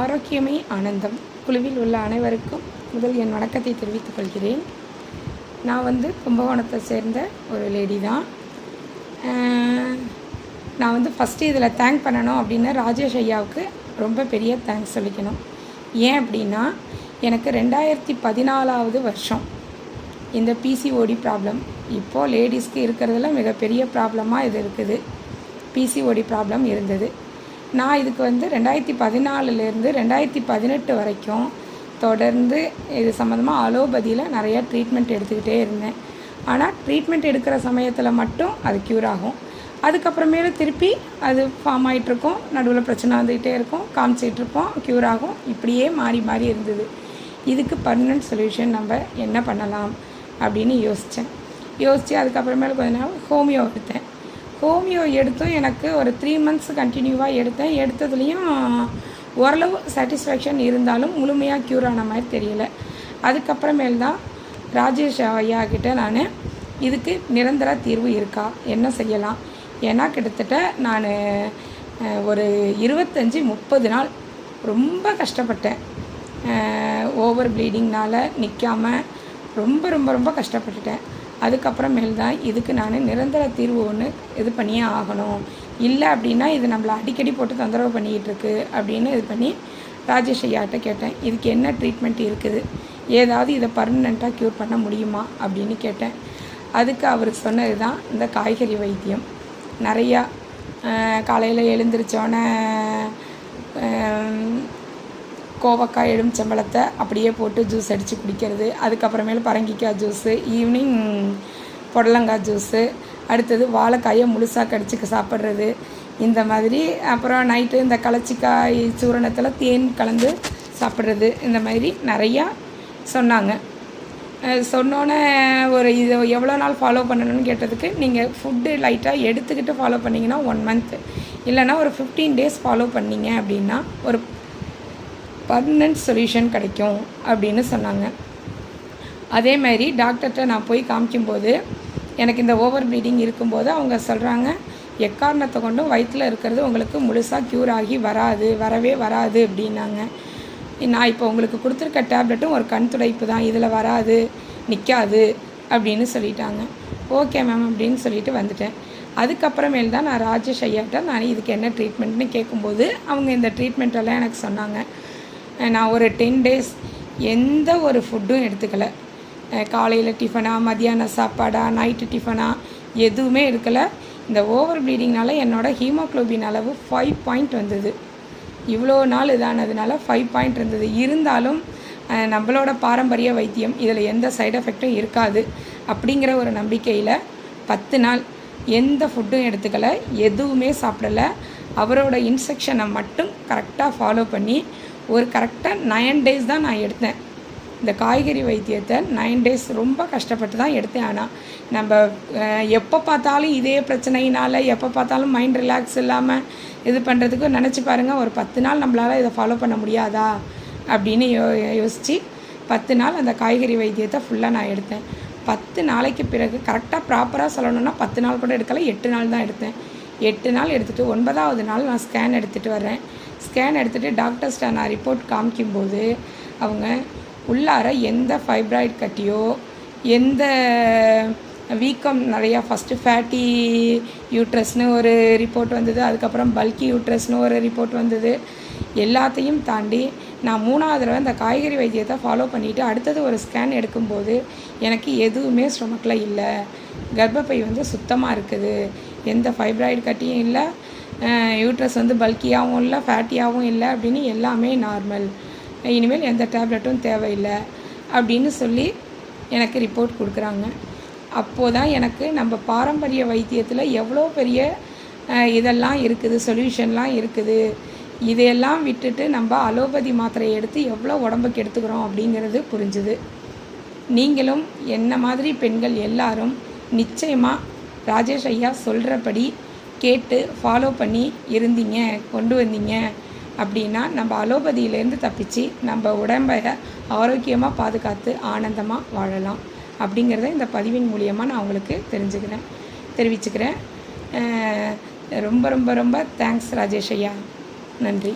ஆரோக்கியமே ஆனந்தம். குழுவில் உள்ள அனைவருக்கும் முதல் என் வணக்கத்தை தெரிவித்துக் கொள்கிறேன். நான் வந்து கும்பகோணத்தை சேர்ந்த ஒரு லேடி தான். நான் வந்து ஃபஸ்ட்டு இதில் தேங்க் பண்ணணும் அப்படின்னா ராஜேஷ் ஐயாவுக்கு ரொம்ப பெரிய தேங்க்ஸ் சொல்லிக்கணும். ஏன் அப்படின்னா எனக்கு ரெண்டாயிரத்தி பதினாலாவது வருஷம். இந்த பிசிஓடி ப்ராப்ளம் இப்போது லேடிஸ்க்கு இருக்கிறதுல மிகப்பெரிய ப்ராப்ளமாக இது இருக்குது. பிசிஓடி ப்ராப்ளம் இருந்தது. நான் இதுக்கு வந்து ரெண்டாயிரத்தி பதினாலுலேருந்து ரெண்டாயிரத்தி பதினெட்டு வரைக்கும் தொடர்ந்து இது சம்மந்தமாக அலோபதியில் நிறையா ட்ரீட்மெண்ட் எடுத்துக்கிட்டே இருந்தேன். ஆனால் ட்ரீட்மெண்ட் எடுக்கிற சமயத்தில் மட்டும் அது க்யூர் ஆகும். அதுக்கப்புறமேல திருப்பி அது ஃபார்ம் ஆகிட்ருக்கும் நடுவில் பிரச்சனை வந்துக்கிட்டே இருக்கும். காமிச்சிட்டுருப்போம். க்யூர் ஆகும். இப்படியே மாறி மாறி இருந்தது. இதுக்கு பர்மனன்ட் சொல்யூஷன் நம்ம என்ன பண்ணலாம் அப்படின்னு யோசித்தேன் யோசித்து அதுக்கப்புறமேல கொஞ்ச நாள் ஹோமியோ எடுத்தேன் ஹோமியோ எடுத்தும் எனக்கு ஒரு த்ரீ மந்த்ஸ் கண்டினியூவாக எடுத்தேன். எடுத்ததுலேயும் ஓரளவு சாட்டிஸ்ஃபேக்ஷன் இருந்தாலும் முழுமையாக க்யூர் ஆன மாதிரி தெரியல. அதுக்கப்புறமேல் தான் ராஜேஷ் ஐயா கிட்ட நான் இதுக்கு நிரந்தர தீர்வு இருக்கா? என்ன செய்யலாம்? ஏன்னா கிட்டத்தட்ட நான் ஒரு இருபத்தஞ்சி முப்பது நாள் ரொம்ப கஷ்டப்பட்டேன். ஓவர் ப்ளீடிங்னால் நிற்காம ரொம்ப ரொம்ப ரொம்ப கஷ்டப்பட்டுட்டேன். அதுக்கப்புறமேல் தான் இதுக்கு நான் நிரந்தர தீர்வு ஒன்று இது பண்ணியே ஆகணும். இல்லை அப்படின்னா இது நம்மளை அடிக்கடி போட்டு தொந்தரவு பண்ணிக்கிட்டு இருக்கு அப்படின்னு இது பண்ணி ராஜேஷ் ஐயாட்ட கேட்டேன். இதுக்கு என்ன ட்ரீட்மெண்ட் இருக்குது? ஏதாவது இதை பர்மனெண்ட்டாக க்யூர் பண்ண முடியுமா? அப்படின்னு கேட்டேன். அதுக்கு அவர் சொன்னது தான் இந்த காய்கறி வைத்தியம். நிறையா காலையில் எழுந்திரிச்சோன்னே கோவக்காய் எலுமிச்சம்பழத்தை அப்படியே போட்டு ஜூஸ் அடித்து குடிக்கிறது. அதுக்கப்புறமேல பரங்கிக்காய் ஜூஸு ஈவினிங் புடலங்காய் ஜூஸு அடுத்தது வாழைக்காயை முழுசாக கடிச்சுக்க சாப்பிட்றது. இந்த மாதிரி அப்புறம் நைட்டு இந்த கலச்சிக்காய் சூரணத்தில் தேன் கலந்து சாப்பிட்றது. இந்த மாதிரி நிறையா சொன்னாங்க. சொன்னோன்னே ஒரு இது எவ்வளோ நாள் ஃபாலோ பண்ணணும்னு கேட்டதுக்கு நீங்கள் ஃபுட்டு லைட்டாக எடுத்துக்கிட்டு ஃபாலோ பண்ணிங்கன்னா ஒன் மந்த் இல்லைன்னா ஒரு ஃபிஃப்டீன் டேஸ் ஃபாலோ பண்ணீங்க அப்படின்னா ஒரு பர்மனன்ட் சொல்யூஷன் கிடைக்கும் அப்படின்னு சொன்னாங்க. அதே மாதிரி டாக்டர்கிட்ட நான் போய் காமிக்கும்போது எனக்கு இந்த ஓவர் ப்ளீடிங் இருக்கும்போது அவங்க சொல்கிறாங்க எக்காரணத்தை கொண்டும் வயிற்றில் இருக்கிறது உங்களுக்கு முழுசாக க்யூர் ஆகி வராது வரவே வராது அப்படின்னாங்க. நான் இப்போ உங்களுக்கு கொடுத்துருக்க டேப்லெட்டும் ஒரு கண் துடைப்பு தான் இதில் வராது நிற்காது அப்படின்னு சொல்லிட்டாங்க. ஓகே மேம் அப்படின்னு சொல்லிட்டு வந்துட்டேன். அதுக்கப்புறமேல் தான் நான் ராஜேஷ் ஐயாட்ட நான் இதுக்கு என்ன ட்ரீட்மெண்ட்னு கேட்கும்போது அவங்க இந்த ட்ரீட்மெண்ட்டெல்லாம் எனக்கு சொன்னாங்க. நான் ஒரு டென் டேஸ் எந்த ஒரு ஃபுட்டும் எடுத்துக்கலை. காலையில் டிஃபனா மதியான சாப்பாடா நைட்டு டிஃபனா எதுவுமே எடுக்கலை. இந்த ஓவர் ப்ளீடிங்னால என்னோடய ஹீமோக்ளோபின் அளவு ஃபைவ் பாயிண்ட் வந்தது. இவ்வளோ நாள் இதானதுனால ஃபைவ் பாயிண்ட் இருந்தது. இருந்தாலும் நம்மளோட பாரம்பரிய வைத்தியம் இதில் எந்த சைடு எஃபெக்டும் இருக்காது அப்படிங்கிற ஒரு நம்பிக்கையில் பத்து நாள் எந்த ஃபுட்டும் எடுத்துக்கலை எதுவுமே சாப்பிடல. அவரோட இன்ஸ்ட்ரக்ஷனை மட்டும் கரெக்டாக ஃபாலோ பண்ணி ஒரு கரெக்டாக நயன் டேஸ் தான் நான் எடுத்தேன். இந்த காய்கறி வைத்தியத்தை நைன் டேஸ் ரொம்ப கஷ்டப்பட்டு தான் எடுத்தேன். ஆனால் நம்ம எப்போ பார்த்தாலும் இதே பிரச்சனையினால் எப்போ பார்த்தாலும் மைண்ட் ரிலாக்ஸ் இல்லாமல் இது பண்ணுறதுக்கு நினச்சி பாருங்கள் ஒரு பத்து நாள் நம்மளால் இதை ஃபாலோ பண்ண முடியாதா? அப்படின்னு யோ யோசித்து பத்து நாள் அந்த காய்கறி வைத்தியத்தை ஃபுல்லாக நான் எடுத்தேன். பத்து நாளைக்கு பிறகு கரெக்டாக ப்ராப்பராக சொல்லணுன்னா பத்து நாள் கூட எடுக்கல எட்டு நாள் தான் எடுத்தேன். எட்டு நாள் எடுத்துகிட்டு ஒன்பதாவது நாள் நான் ஸ்கேன் எடுத்துகிட்டு வரேன் ஸ்கேன் எடுத்துகிட்டு டாக்டர்ஸ்ட்ட நான் ரிப்போர்ட் காமிக்கும்போது அவங்க உள்ளார எந்த ஃபைப்ராய்டு கட்டியோ எந்த வீக்கம் நிறையா ஃபஸ்ட்டு ஃபேட்டி யூட்ரஸ்னு ஒரு ரிப்போர்ட் வந்தது அதுக்கப்புறம் பல்கி யூட்ரஸ்னு ஒரு ரிப்போர்ட் வந்தது. எல்லாத்தையும் தாண்டி நான் மூணாவது தடவை இந்த காய்கறி வைத்தியத்தை ஃபாலோ பண்ணிவிட்டு அடுத்தது ஒரு ஸ்கேன் எடுக்கும்போது எனக்கு எதுவுமே ஸ்டொமக்கில் இல்லை. கர்ப்பப்பை வந்து சுத்தமாக இருக்குது. எந்த ஃபைப்ராய்டு கட்டியும் இல்லை யூட்ரஸ் வந்து பல்கியாகவும் இல்லை ஃபேட்டியாகவும் இல்லை அப்படின்னு எல்லாமே நார்மல் இனிமேல் எந்த டேப்லெட்டும் தேவையில்லை அப்படின்னு சொல்லி எனக்கு ரிப்போர்ட் கொடுக்குறாங்க. அப்போது தான் எனக்கு நம்ம பாரம்பரிய வைத்தியத்தில் எவ்வளோ பெரிய இதெல்லாம் இருக்குது சொல்யூஷன்லாம் இருக்குது. இதையெல்லாம் விட்டுட்டு நம்ம அலோபதி மாத்திரையை எடுத்து எவ்வளோ உடம்புக்கு எடுத்துக்கிறோம் அப்படிங்கிறது புரிஞ்சுது. நீங்களும் என்ன மாதிரி பெண்கள் எல்லாரும் நிச்சயமாக ராஜேஷ் ஐயா சொல்கிறபடி கேட்டு ஃபாலோ பண்ணி இருந்தீங்க கொண்டு வந்தீங்க அப்படின்னா நம்ம அலோபதியிலேருந்து தப்பிச்சு நம்ம உடம்பை ஆரோக்கியமாக பாதுகாத்து ஆனந்தமாக வாழலாம் அப்படிங்கிறத இந்த பதிவின் மூலியமாக நான் உங்களுக்கு தெரிஞ்சுக்கிறேன் தெரிவிச்சுக்கிறேன். ரொம்ப ரொம்ப ரொம்ப தேங்க்ஸ் ராஜேஷ் ஐயா. நன்றி.